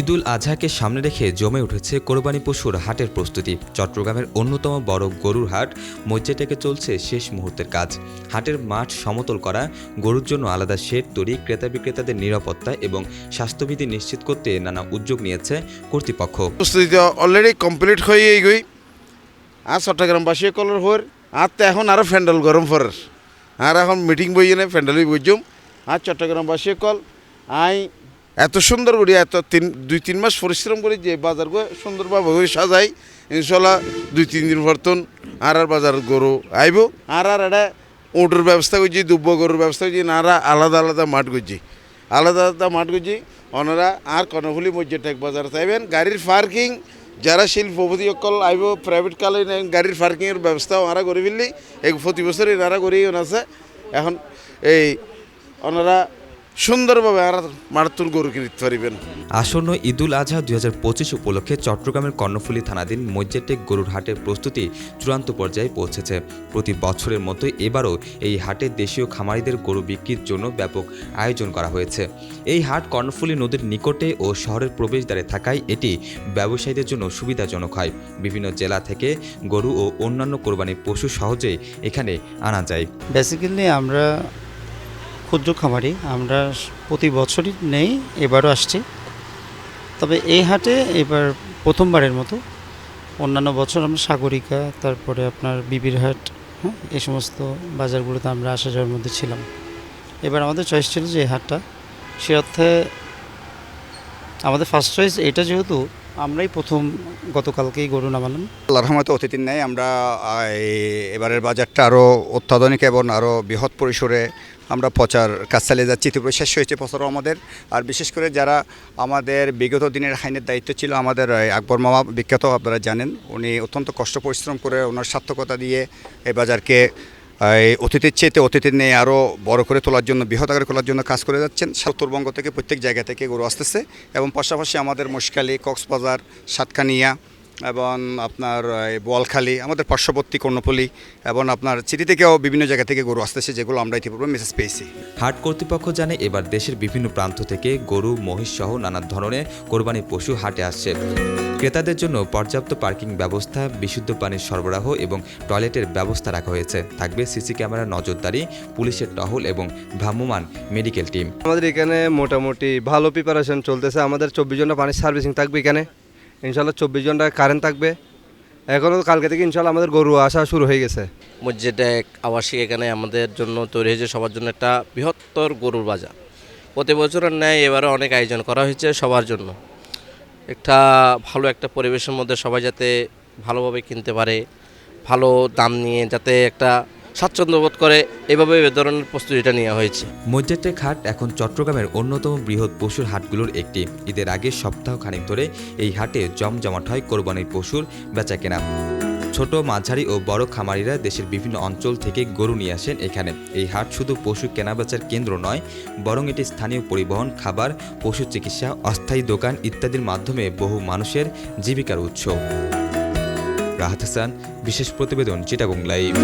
ঈদুল আজহাকে সামনে রেখে জমে উঠেছে কোরবানি পশুর হাটের প্রস্তুতি। চট্টগ্রামের অন্যতম বড় গরুর হাট মজ্জেটেকে চলছে শেষ মুহূর্তের কাজ। হাটের মাঠ সমতল করা, গরুর জন্য আলাদা শেড তৈরি ক্রেতা বিক্রেতাদের নিরাপত্তা এবং স্বাস্থ্যবিধি নিশ্চিত করতে নানা উদ্যোগ নিয়েছে কর্তৃপক্ষ। প্রস্তুতি অলরেডি কমপ্লিট হয়ে গই। আর চট্টগ্রামবাসী কলর হর। আর তো এখন আরও ফ্যান্ডেল গরম ফরের আর এখন মিটিং বই এনে ফ্যান্ডেলই বুঝুম আর চট্টগ্রামবাসী কল। আই এত সুন্দর করি, এত তিন, দুই, তিন মাস পরিশ্রম করি যে বাজার গো সুন্দরভাবে করে সাজাই, ইনশাল্লাহ দুই, তিন দিন পরতন আর আর বাজার গরু আইব। আর আর এটা উঁটের ব্যবস্থা করছি দুব্য গরুর ব্যবস্থা করছি নারা আলাদা আলাদা মাঠ করছি। আলাদা আলাদা মাঠ করছি ওনারা আর কর্ণফুলি মসজিদ টেক বাজার চাইবেন। গাড়ির পার্কিং, যারা শিল্পপতি সকল আইব প্রাইভেট কালে গাড়ির পার্কিংয়ের ব্যবস্থা ওনারা করে ফেললি। এক প্রতি বছর এনারা করেই আছে এখন এই ওনারা সুন্দরভাবে আর মারাত্মক গরু কিনতে পারিবেন। আসন্ন ঈদুল আজহা দুই হাজার পঁচিশ উপলক্ষে চট্টগ্রামের কর্ণফুলী থানাধীন মজ্জেটেক গরুর হাটের প্রস্তুতি চূড়ান্ত পর্যায়ে পৌঁছেছে। প্রতি বছরের মতোই এবারও এই হাটে দেশীয় খামারিদের গরু বিক্রির জন্য ব্যাপক আয়োজন করা হয়েছে। এই হাট কর্ণফুলী নদীর নিকটে ও শহরের প্রবেশদ্বারে থাকায় এটি ব্যবসায়ীদের জন্য সুবিধাজনক হয়। বিভিন্ন জেলা থেকে গরু ও অন্যান্য কোরবানির পশু সহজেই এখানে আনা যায়। বেসিক্যালি আমরা ক্ষুদ্র খামারি, আমরা প্রতি বছরই নেই, এবারও আসছি। তবে এই হাটে এবার প্রথমবারের মতো অন্যান্য বছর আমরা সাগরিকা, তারপরে আপনার বিবির হাট হ্যাঁ এই সমস্ত বাজারগুলোতে আমরা আসা যাওয়ার মধ্যে ছিলাম। এবার আমাদের চয়েস ছিল যে এই হাটটা। সে অর্থে আমাদের ফার্স্ট চয়েস এটা যেহেতু আমরাই প্রথম গতকালকেই গরু নামালাম। আল্লাহ রহমতে অতিথির নেই আমরা এবারের বাজারটা আরও অত্যাধুনিক এবং আরও বৃহৎ পরিসরে আমরা প্রচার কাজ চালিয়ে যাচ্ছি। ত্রিপুরা শেষ হয়েছে প্রচারও আমাদের। আর বিশেষ করে যারা আমাদের বিগত দিনের হাইনের দায়িত্ব ছিল আমাদের আকবর মামা বিখ্যাত, আপনারা জানেন। উনি অত্যন্ত কষ্ট পরিশ্রম করে ওনার সার্থকতা দিয়ে এই বাজারকে এই অতিথির চেয়েতে অতীতের নিয়ে আরও বড় করে তোলার জন্য, বৃহৎ আকারে তোলার জন্য কাজ করে যাচ্ছেন। উত্তরবঙ্গ থেকে প্রত্যেক জায়গা থেকে গরু আসতেছে এবং পাশাপাশি আমাদের মুশকালি, কক্সবাজার, সাতকানিয়া এবং আপনার এই বোয়ালখালী আমাদের পার্শ্ববর্তী কর্ণপল্লী এবং আপনার চিঠি থেকেও বিভিন্ন জায়গা থেকে গরু আসতেছে যেগুলো আমরা ইতিপূর্বে মেসেজ পেয়েছি। হাট কর্তৃপক্ষ জানে এবার দেশের বিভিন্ন প্রান্ত থেকে গরু মহিষ সহ নানা ধরনের কোরবানি পশু হাটে আসছে। ক্রেতাদের জন্য পর্যাপ্ত পার্কিং ব্যবস্থা বিশুদ্ধ পানির সরবরাহ এবং টয়লেটের ব্যবস্থা রাখা হয়েছে। থাকবে সিসি ক্যামেরার নজরদারি পুলিশের টহল এবং ভ্রাম্যমান মেডিকেল টিম। আমাদের এখানে মোটামুটি ভালো প্রিপারেশন চলতেছে। আমাদের চব্বিশ ঘণ্টা পানির সার্ভিসিং থাকবে এখানে। ইনশাল্লাহ চব্বিশ ঘণ্টা কারেন্ট থাকবে। এখনও কালকে থেকে ইনশাল্লাহ আমাদের গরু আসা শুরু হয়ে গেছে। মসজিদে এক আবাসিক এখানে আমাদের জন্য তৈরি হয়েছে, সবার জন্য একটা বৃহত্তর গরুর বাজার। প্রতি বছরের ন্যায় এবারে অনেক আয়োজন করা হয়েছে সবার জন্য। একটা ভালো একটা পরিবেশের মধ্যে সবাই যাতে ভালোভাবে কিনতে পারে, ভালো দাম নিয়ে যাতে একটা স্বাচ্ছন্দ্য বোধ করে। এভাবে এ ধরনের প্রস্তুতিটা নেওয়া হয়েছে। মজ্জেটেক হাট এখন চট্টগ্রামের অন্যতম বৃহৎ পশুর হাটগুলোর একটি। ঈদের আগে সপ্তাহ খানিক ধরে এই হাটে জমজমাট হয় কোরবানির পশুর বেচা কেনা ছোট মাঝারি ও বড় খামারিরা দেশের বিভিন্ন অঞ্চল থেকে গরু নিয়ে আসেন এখানে। এই হাট শুধু পশু কেনাবেচার কেন্দ্র নয়, বরং এটি স্থানীয় পরিবহন, খাবার, পশু চিকিৎসা, অস্থায়ী দোকান ইত্যাদির মাধ্যমে বহু মানুষের জীবিকার উৎস। রাহাত হাসান, বিশেষ প্রতিবেদন চিটাগং লাইভ।